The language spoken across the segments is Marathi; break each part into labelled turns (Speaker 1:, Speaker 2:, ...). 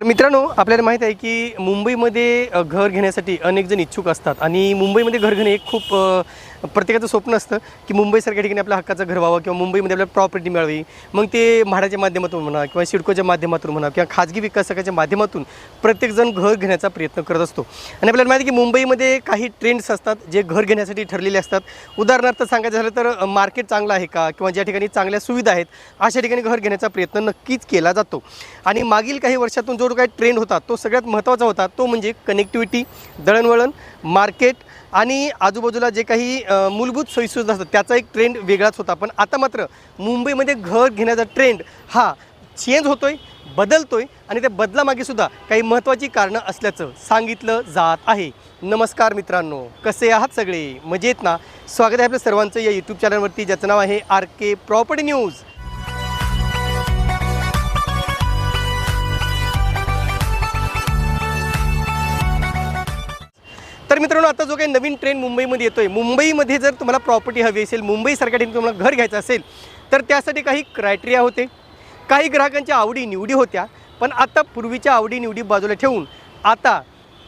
Speaker 1: तर मित्रांनो आपल्याला माहीत आहे की मुंबईमध्ये घर घेण्यासाठी अनेक जण इच्छुक असतात आणि मुंबईमध्ये घर घेणे एक खूप प्रत्येकाचं स्वप्न असतं की मुंबईसारख्या ठिकाणी आपल्या हक्काचं घर व्हावं किंवा मुंबईमध्ये आपल्याला प्रॉपर्टी मिळावी. मग ते म्हाडाच्या माध्यमातून म्हणा किंवा सिडकोच्या माध्यमातून म्हणा किंवा खाजगी विकासकाच्या माध्यमातून प्रत्येकजण घर घेण्याचा प्रयत्न करत असतो. आणि आपल्याला माहिती आहे की मुंबईमध्ये काही ट्रेंड्स असतात जे घर घेण्यासाठी ठरलेले असतात. उदाहरणार्थ सांगायचं झालं तर मार्केट चांगलं आहे का किंवा ज्या ठिकाणी चांगल्या सुविधा आहेत अशा ठिकाणी घर घेण्याचा प्रयत्न नक्कीच केला जातो. आणि मागील काही वर्षातून जो काही ट्रेंड होता तो सगळ्यात महत्त्वाचा होता तो म्हणजे कनेक्टिव्हिटी दळणवळण मार्केट आणि आजूबाजूला जे काही मूलभूत सोयीसुविधा असतात त्याचा एक ट्रेंड वेगळाच होता. पण आता मात्र मुंबईमध्ये घर घेण्याचा ट्रेंड हा चेंज होतोय बदलतोय आणि त्या बदलामागे सुद्धा काही महत्त्वाची कारणं असल्याचं सांगितलं जात आहे. नमस्कार मित्रांनो कसे आहात सगळे? मजेत ना? स्वागत आहे आपल्या सर्वांचं या यूट्यूब चॅनलवरती ज्याचं नाव आहे आर के प्रॉपर्टी न्यूज. मित्रांनो आता जो काही नवीन ट्रेंड मुंबईमध्ये येतोय मुंबईमध्ये जर तुम्हाला प्रॉपर्टी हवी असेल मुंबईसारख्या ठिकाणी तुम्हाला घर घ्यायचं असेल तर त्यासाठी काही क्रायटेरिया होते. काही ग्राहकांच्या आवडी निवडी होत्या पण आता पूर्वीच्या आवडी निवडी बाजूला ठेवून आता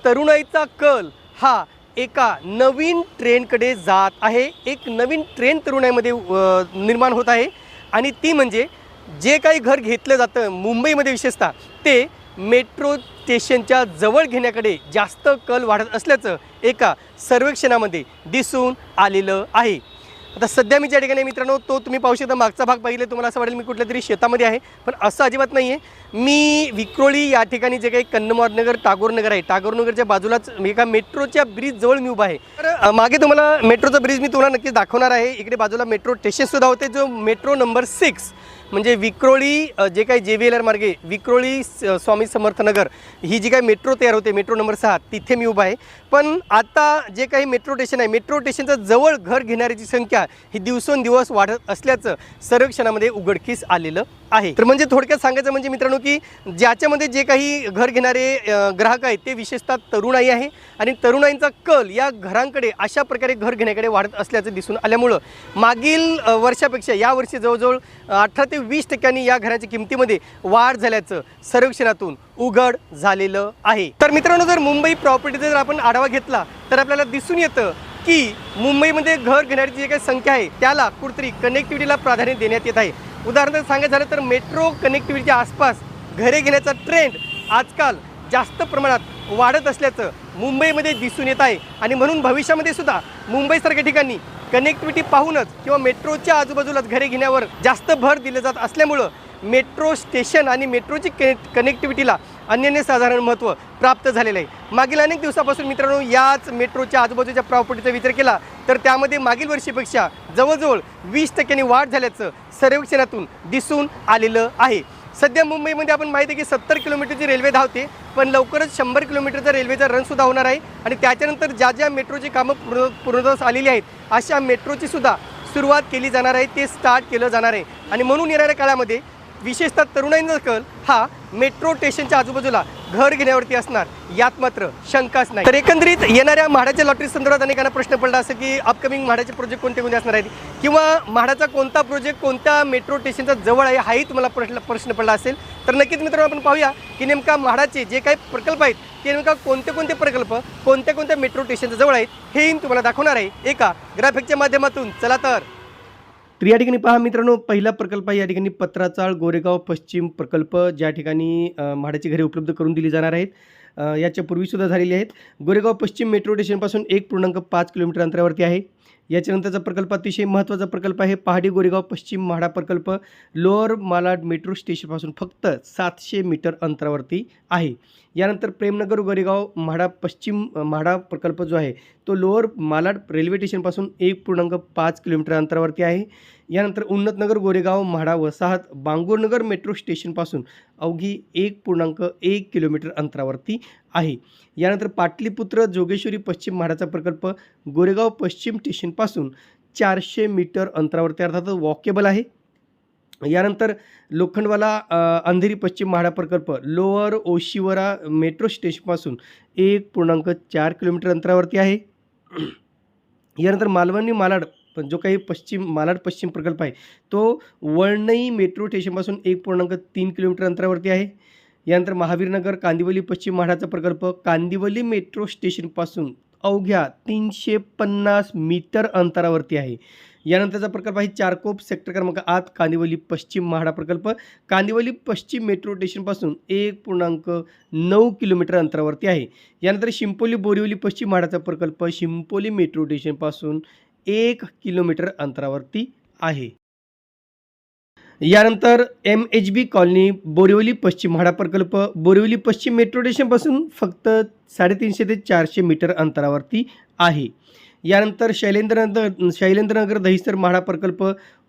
Speaker 1: तरुणाईचा कल हा एका नवीन ट्रेंडकडे जात आहे. एक नवीन ट्रेंड तरुणाईमध्ये निर्माण होत आहे. आणि ती म्हणजे जे काही घर घेतलं जातं मुंबईमध्ये विशेषतः ते मेट्रो स्टेशनच्या जवळ घेण्याकडे जास्त कल वाढत असल्याचं एका सर्वेक्षणामध्ये दिसून आलेलं आहे. आता सध्या मी ज्या ठिकाणी मित्रांनो तो तुम्ही पाहू शकता मागचा भाग पाहिले तुम्हाला असं वाटेल मी कुठल्या तरी शेतामध्ये आहे पण असं अजिबात नाही आहे मी विक्रोळी या ठिकाणी जे काही कन्नमवाड नगर टागोर नगर आहे टागोर नगरच्या बाजूलाच म्हणजे एका मेट्रोच्या ब्रिज जवळ मी उभा आहे. तर मागे तुम्हाला मेट्रोचा ब्रिज मी तुम्हाला नक्कीच दाखवणार आहे. इकडे बाजूला मेट्रो स्टेशनसुद्धा होते जो मेट्रो नंबर सिक्स. म्हणजे विक्रोळी जे काही जे व्ही एल आर मार्गे विक्रोळी स- स्वामी समर्थनगर ही जी काही मेट्रो तयार होते मेट्रो नंबर सहा तिथे मी उभा आहे. पण आता जे काही मेट्रो स्टेशन आहे मेट्रो स्टेशनच्या जवळ घर घेणाऱ्याची संख्या ही दिवसेंदिवस वाढत असल्याचं सर्वेक्षणामध्ये उघडकीस आलेलं आहे. तर म्हणजे थोडक्यात सांगायचं म्हणजे मित्रांनो की ज्याच्यामध्ये जे काही घर घेणारे ग्राहक आहेत ते विशेषतः तरुणाई आहे. आणि तरुणाईंचा कल या घरांकडे अशा प्रकारे घर घेण्याकडे वाढत असल्याचं दिसून आल्यामुळं मागील वर्षापेक्षा यावर्षी जवळजवळ अठरा ते वीस टक्क्यांनी या घराच्या किमतीमध्ये वाढ झाल्याचं सर्वेक्षणातून उघड झालेलं आहे. तर मित्रांनो जर मुंबई प्रॉपर्टीचा जर आपण आढावा घेतला तर आपल्याला दिसून येतं की मुंबईमध्ये घर घेण्याची जी काही संख्या आहे त्याला कुठतरी कनेक्टिव्हिटीला प्राधान्य देण्यात येत आहे. उदाहरणार्थ सांगायचं झालं तर मेट्रो कनेक्टिव्हिटीच्या आसपास घरे घेण्याचा ट्रेंड आजकाल जास्त प्रमाणात वाढत असल्याचं मुंबईमध्ये दिसून येत आहे. आणि म्हणून भविष्यामध्ये सुद्धा मुंबईसारख्या ठिकाणी कनेक्टिव्हिटी पाहूनच किंवा मेट्रोच्या आजूबाजूलाच घरे घेण्यावर जास्त भर दिलं जात असल्यामुळं मेट्रो स्टेशन आणि मेट्रोची कने कनेक्टिव्हिटीला अनन्यसाधारण महत्त्व प्राप्त झालेलं आहे. मागील अनेक दिवसापासून मित्रांनो याच मेट्रोच्या आजूबाजूच्या प्रॉपर्टीचा विचार केला. तर त्यामध्ये मागील वर्षीपेक्षा जवळजवळ वीस टक्क्यांनी वाढ झाल्याचं सर्वेक्षणातून दिसून आलेलं आहे. सध्या मुंबईमध्ये आपण माहिती आहे की सत्तर किलोमीटरची रेल्वे धावते पण लवकरच शंभर किलोमीटरचा रेल्वेचा रनसुद्धा होणार आहे आणि त्याच्यानंतर ज्या ज्या मेट्रोची कामं पूर्ण पूर्णत्वास आलेली आहेत अशा मेट्रोची सुद्धा सुरुवात केली जाणार आहे ते स्टार्ट केलं जाणार आहे. आणि म्हणून येणाऱ्या काळामध्ये विशेषतः तरुणाईंचा कल हा मेट्रो स्टेशनच्या आजूबाजूला घर घेण्यावरती असणार यात मात्र शंकाच नाही. तर एकंदरीत येणाऱ्या म्हाडाच्या लॉटरी संदर्भात अनेकांना प्रश्न पडला असं की अपकमिंग म्हाडाचे प्रोजेक्ट कोणते कोणते असणार आहेत? किंवा म्हाडाचा कोणता प्रोजेक्ट कोणत्या मेट्रो स्टेशनचा जवळ आहे हाही तुम्हाला प्रश्न प्रश्न पडला असेल? तर नक्कीच मित्रांनो आपण पाहूया की नेमका म्हाडाचे जे काही प्रकल्प आहेत ते नेमका कोणते कोणते प्रकल्प कोणत्या कोणत्या मेट्रो स्टेशनच्या जवळ आहेत हेही तुम्हाला दाखवणार आहे. एका ग्राफिकच्या माध्यमातून. चला तर. तर या ठिकाणी पहा मित्रांनो पहिला प्रकल्प आहे या ठिकाणी पत्राचाळ गोरेगाव पश्चिम प्रकल्प ज्या ठिकाणी म्हाडाची घरे उपलब्ध करून दिली जाणार आहेत. याच्यापूर्वीसुद्धा याच्या पूर्वीसुद्धा झालेली आहेत. गोरेगाव पश्चिम मेट्रो स्टेशनपासून एक पूर्णांक पाच किलोमीटर अंतरावरती आहे. याच्यानंतरचा प्रकल्प अतिशय महत्त्वाचा प्रकल्प आहे. पहाडी गोरेगाव पश्चिम म्हाडा प्रकल्प लोअर मालाड मेट्रो स्टेशनपासून फक्त सातशे मीटर अंतरावरती आहे. यानंतर प्रेमनगर गोरेगाव म्हाडा पश्चिम म्हाडा प्रकल्प जो आहे तो लोअर मालाड रेल्वे स्टेशनपासून एक पूर्णांक पाच किलोमीटर अंतरावरती आहे. यानंतर उन्नतनगर गोरेगाव म्हाडा वसाहत बांगूरनगर मेट्रो स्टेशनपासून अवघी एक पूर्णांक एक किलोमीटर अंतरावरती आहे. यानंतर पाटलीपुत्र जोगेश्वरी पश्चिम म्हाडाचा प्रकल्प गोरेगाव पश्चिम स्टेशनपासून चारशे मीटर अंतरावरती अर्थात वॉकेबल आहे. यानंतर लोखंडवाला अंधेरी पश्चिम म्हाडा प्रकल्प लोअर ओशिवरा मेट्रो स्टेशनपासून एक पूर्णांक चार किलोमीटर अंतरावरती आहे. यानंतर मालवणी मालाड पण जो काही पश्चिम मालाड पश्चिम प्रकल्प आहे तो वळणई मेट्रो स्टेशनपासून एक पूर्णांक तीन किलोमीटर अंतरावरती आहे. यानंतर महावीरनगर कांदिवली पश्चिम महाडाचा प्रकल्प कांदिवली मेट्रो स्टेशनपासून अवघ्या तीनशे पन्नास मीटर अंतरावरती आहे. यानंतरचा प्रकल्प आहे चारकोप सेक्टर क्रमांक आठ कांदिवली पश्चिम म्हाडा प्रकल्प. कांदिवली पश्चिम मेट्रो स्टेशनपासून एक पूर्णांक नऊ किलोमीटर अंतरावरती आहे. यानंतर शिंपोली बोरिवली पश्चिम म्हाडाचा प्रकल्प शिंपोली मेट्रो स्टेशनपासून एक किलोमीटर अंतरावरती आहे. यानंतर M H B colony Borivali पश्चिम म्हाडा प्रकल्प. बोरिवली पश्चिम मेट्रो स्टेशनपासून फक्त साडेतीनशे ते चारशे मीटर अंतरावरती आहे. यानंतर शैलेंद्रनगर शैलेंद्रनगर दहिसर म्हाडा प्रकल्प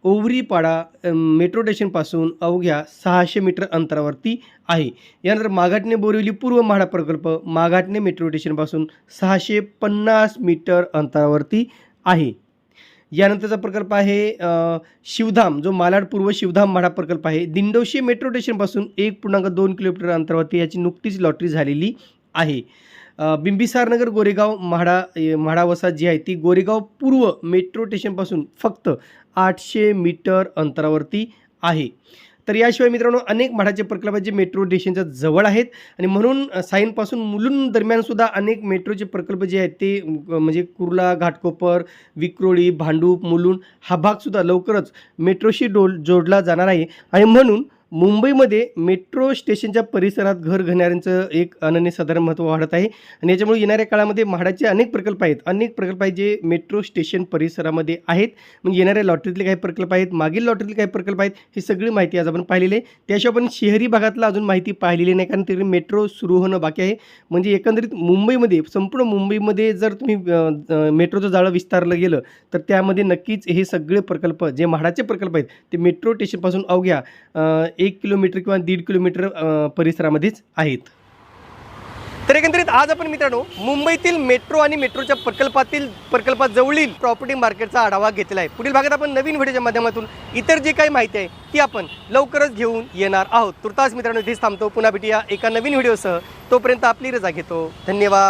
Speaker 1: ओवरीपाडा मेट्रो स्टेशनपासून अवघ्या सहाशे मीटर अंतरावरती आहे. यानंतर माघाटणे बोरिवली पूर्व म्हाडा प्रकल्प माघाटणे मेट्रो स्टेशनपासून सहाशे पन्नास मीटर अंतरावरती आहे. यानंतरचा प्रकल्प आहे शिवधाम जो मालाड पूर्व शिवधाम म्हाडा प्रकल्प आहे. दिंडोशी मेट्रो स्टेशनपासून एक पूर्णांक दोन किलोमीटर अंतरावरती याची नुकतीच लॉटरी झालेली आहे. बिंबिसारनगर गोरेगाव म्हाडा म्हाडावसा म्हाडा जी आहे ती गोरेगाव पूर्व मेट्रो स्टेशनपासून फक्त आठशे मीटर अंतरावरती आहे. तर याशिवाय मित्रांनो अनेक म्हाडाचे प्रकल्प जे मेट्रो स्टेशनच्या जवळ आहेत आणि म्हणून साईनपासून मुलुंड दरम्यानसुद्धा अनेक मेट्रोचे प्रकल्प जे आहेत ते म्हणजे कुर्ला घाटकोपर विक्रोळी भांडूप मुलुंड हा भागसुद्धा लवकरच मेट्रोशी डोल जोडला जाणार आहे. आणि म्हणून मुंबईमध्ये मेट्रो स्टेशनच्या परिसरात घर घेणाऱ्यांचं एक अनन्यसाधारण महत्त्व वाढत आहे. आणि याच्यामुळे येणाऱ्या काळामध्ये म्हाडाचे अनेक प्रकल्प आहेत. अनेक प्रकल्प आहेत जे मेट्रो स्टेशन परिसरामध्ये आहेत. म्हणजे येणाऱ्या लॉटरीतले काही प्रकल्प आहेत मागील लॉटरीतले काही प्रकल्प आहेत ही सगळी माहिती आज आपण पाहिलेली आहे. त्याशिवाय आपण शहरी भागातला अजून माहिती पाहिलेली नाही कारण तिकडे मेट्रो सुरू होणं बाकी आहे. म्हणजे एकंदरीत मुंबईमध्ये संपूर्ण मुंबईमध्ये जर तुम्ही मेट्रोचं जाळं विस्तारलं गेलं तर त्यामध्ये नक्कीच हे सगळे प्रकल्प जे म्हाडाचे प्रकल्प आहेत ते मेट्रो स्टेशनपासून अवघ्या एक किलोमीटर किंवा दीड किलोमीटर परिसरामध्येच आहेत. तर एकंदरीत आज आपण मित्रांनो मुंबईतील मेट्रो आणि मेट्रोच्या प्रकल्पातील प्रकल्पाजवळील प्रॉपर्टी मार्केटचा आढावा घेतलेला आहे. पुढील भागात आपण नवीन व्हिडिओच्या माध्यमातून इतर जी काही माहिती आहे ती आपण लवकरच घेऊन येणार आहोत. तुर्तास मित्रांनो इथेच थांबतो. पुन्हा भेटूया एका नवीन व्हिडिओसह. तोपर्यंत आपली रजा घेतो. धन्यवाद.